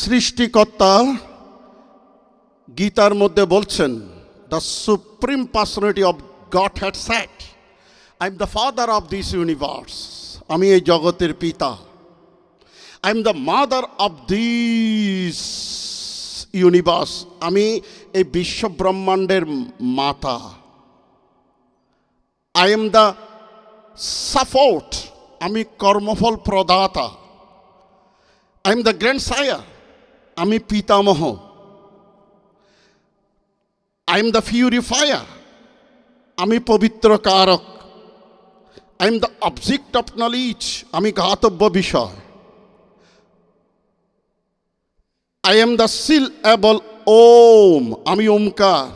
সৃষ্টিকর্তা গীতার মধ্যে বলছেন the supreme personality of Godhead said I am the father of this universe আমি এই জগতের পিতা। I am the mother of this universe আমি এই বিশ্ব ব্রহ্মাণ্ডের মাতা। আই এম দ্য সাপোর্ট আমি কর্মফল প্রদাতা। আই এম দ্য গ্র্যান্ড সায়ার আমি পিতামহ। আই এম দ্য পিউরিফায়ার আমি পবিত্র কারক। I am the object of knowledge আমি ঘাতব্য বিষয়। I am the syllable Om আমি Omkar.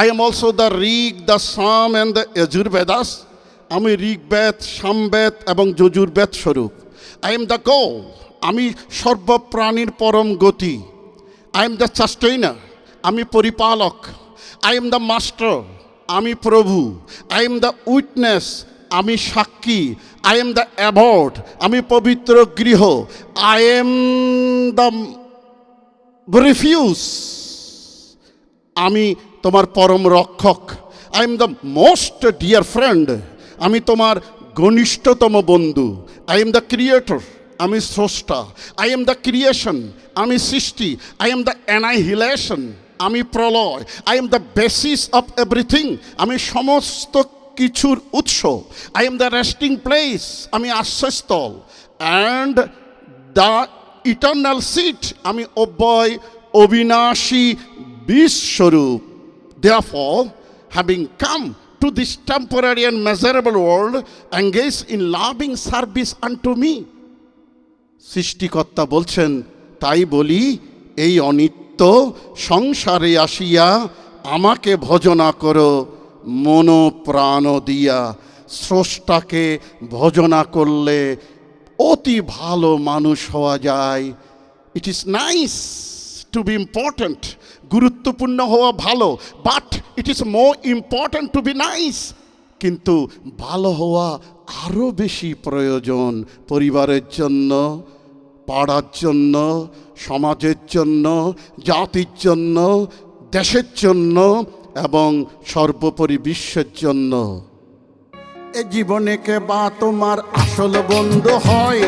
I am also the Rig the Sama and the Yajurvedas আমি ঋগ্বেদ, সামবেদ এবং যজুর্বেদ স্বরূপ। আই এম দ্য গো আমি সর্বপ্রাণীর পরম গতি। আই এম দ্য সাস্টেইনার আমি পরিপালক। আই এম দ্য মাস্টার আমি প্রভু। আই এম দ্য উইটনেস আমি সাক্ষী। আই এম দ্য অ্যাভর্ড আমি পবিত্র গৃহ। আই এম দ্য রিফিউজ আমি তোমার পরম রক্ষক। I am the most dear friend আমি তোমার ঘনিষ্ঠতম বন্ধু। আই এম দ্য ক্রিয়েটর আমি স্রষ্টা আই এম দ্য ক্রিয়েশন আমি সৃষ্টি আই এম দ্য অ্যানাইহিলেশন আমি প্রলয় I am the basis of everything আমি সমস্ত কিছুর উৎস I am the resting place আমি আশ্রয়স্থল অ্যান্ড দ্য ইটার্নাল সিট আমি অব্যয় অবিনাশী বিশ্বরূপ Therefore, having come to this temporary and miserable world, engage in loving service unto me. সৃষ্টিকর্তা বলছেন, তাই বলি, এই অনিত্য সংসারে আসিয়া আমাকে ভজনা করো মন প্রাণ দিয়া। স্রষ্টাকে ভজনা করলে অতি ভালো মানুষ হওয়া যায়। It is nice to be important গুরুত্বপূর্ণ হওয়া ভালো but it is more important to be nice কিন্তু ভালো হওয়া আরও বেশি প্রয়োজন পরিবারের জন্য, পাড়ার জন্য, সমাজের জন্য, জাতির জন্য, দেশের জন্য এবং সর্বোপরি বিশ্বের জন্য। এ জীবনে কে বা তোমার আসল বন্ধু হয়?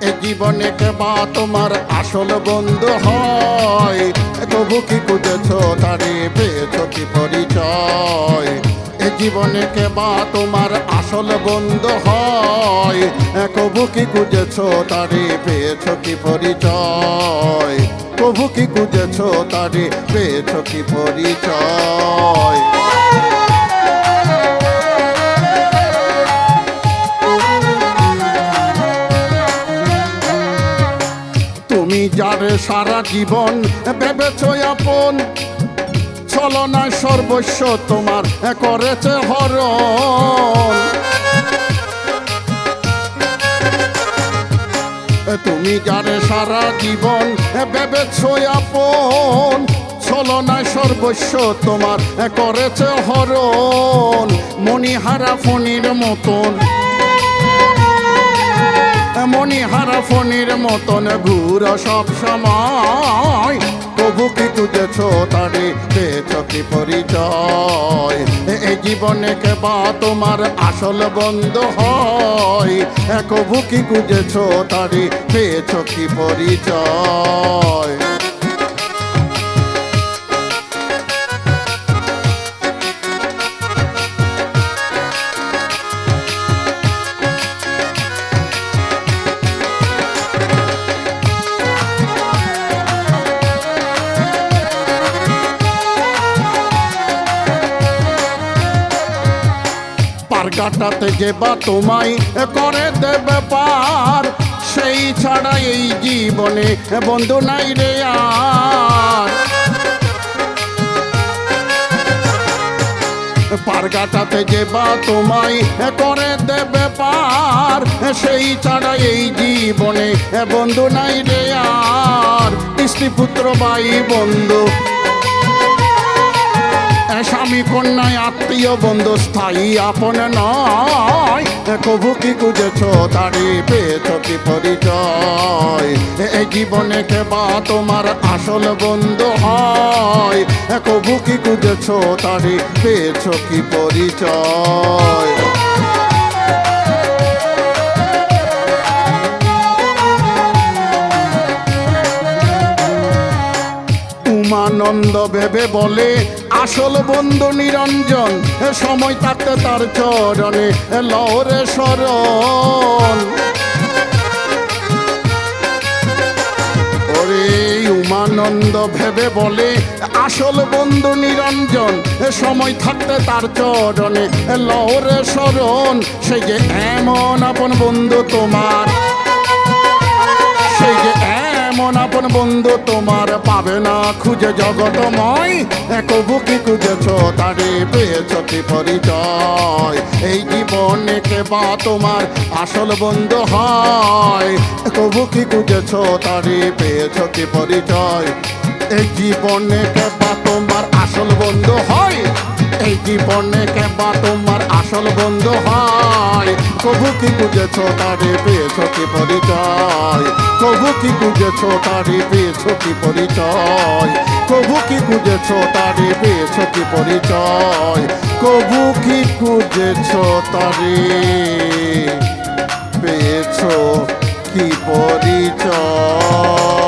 এ জীবনে কে বা তোমার আসল বন্ধু হয়? তবু কি খুঁজেছ, তারে পেয়েছ কি পরিচয়? জীবনে কে বা তোমার আসল বন্ধু হয়? এ কবু কি খুঁজেছ, তারে পেয়েছ কি পরিচয়? কবু কি খুঁজেছ, তারে পেয়েছ কি পরিচয়? তুমি যারে সারা জীবন ভেবেছ আপন ছলনায় সর্বস্ব তোমার করেছে হরণ। তুমি যারে সারা জীবন ভেবেছ আপন। ছলনায় সর্বস্ব তোমার করেছে হরণ। মণিহারা ফণির মতন মণিহারা ফণির মতন ঘুর সব সময়। তবু কি খুঁজেছ তারে, পেয়েছ কি পরিচয়? এই জীবনে কে বা তোমার আসল বন্ধ হয়। এক কি গুজেছ তারে, পেয়েছ কি পরিচয়? কাটাতে যে বা তোমায় করে দেবে পার, সেই ছাড়া এই জীবনে বন্ধু নাই রে আর। পার কাটাতে যে বা তোমায় করে দেবে পার, সেই ছাড়া এই জীবনে বন্ধু নাই রে আর। স্ত্রী পুত্র বাই বন্ধু স্বামী কন্যায় আত্মীয় বন্ধু স্থায়ী আপন নয়। কবু কি খুঁজেছ তারি পেয়েছ কি পরিচয়? এই জীবনে কেবা তোমার আসল বন্ধু হয়? কবু কি খুঁজেছ তারি পেয়েছ কি পরিচয়? উমানন্দ ভেবে বলে আসল বন্ধু নিরঞ্জন সময় থাকতে তার চরণে এ লহরে শরণ। ওরে উমানন্দ ভেবে বলে, আসল বন্ধু নিরঞ্জন সময় থাকতে তার চরণে লহরে শরণ। সেই যে এমন আপন বন্ধু তোমার, সেই যে এমন আপন বন্ধু তোমার পাবে না খুঁজে জগতময় এক বুকি খুঁজেছ? তারে পেয়েছ কি পরিচয়? এই জীবনে কে বা তোমার আসল বন্ধু হয়? এক বুকি খুঁজেছ? তারে পেয়েছ কি পরিচয়? এই জীবনে কে বা তোমার আসল বন্ধু হয়? এই জীবনে কেবা তোমার আসল বন্ধু হয়? তবু কি বুঝেছ তারে পেয়েছ কি পরিচয়? তবু কি বুঝেছ তারে পেয়েছ কি পরিচয়? তবু কি বুঝেছ তারে পেয়েছ কি পরিচয়? কবু কি বুঝেছ তারে পেয়েছ কি পরিচয়?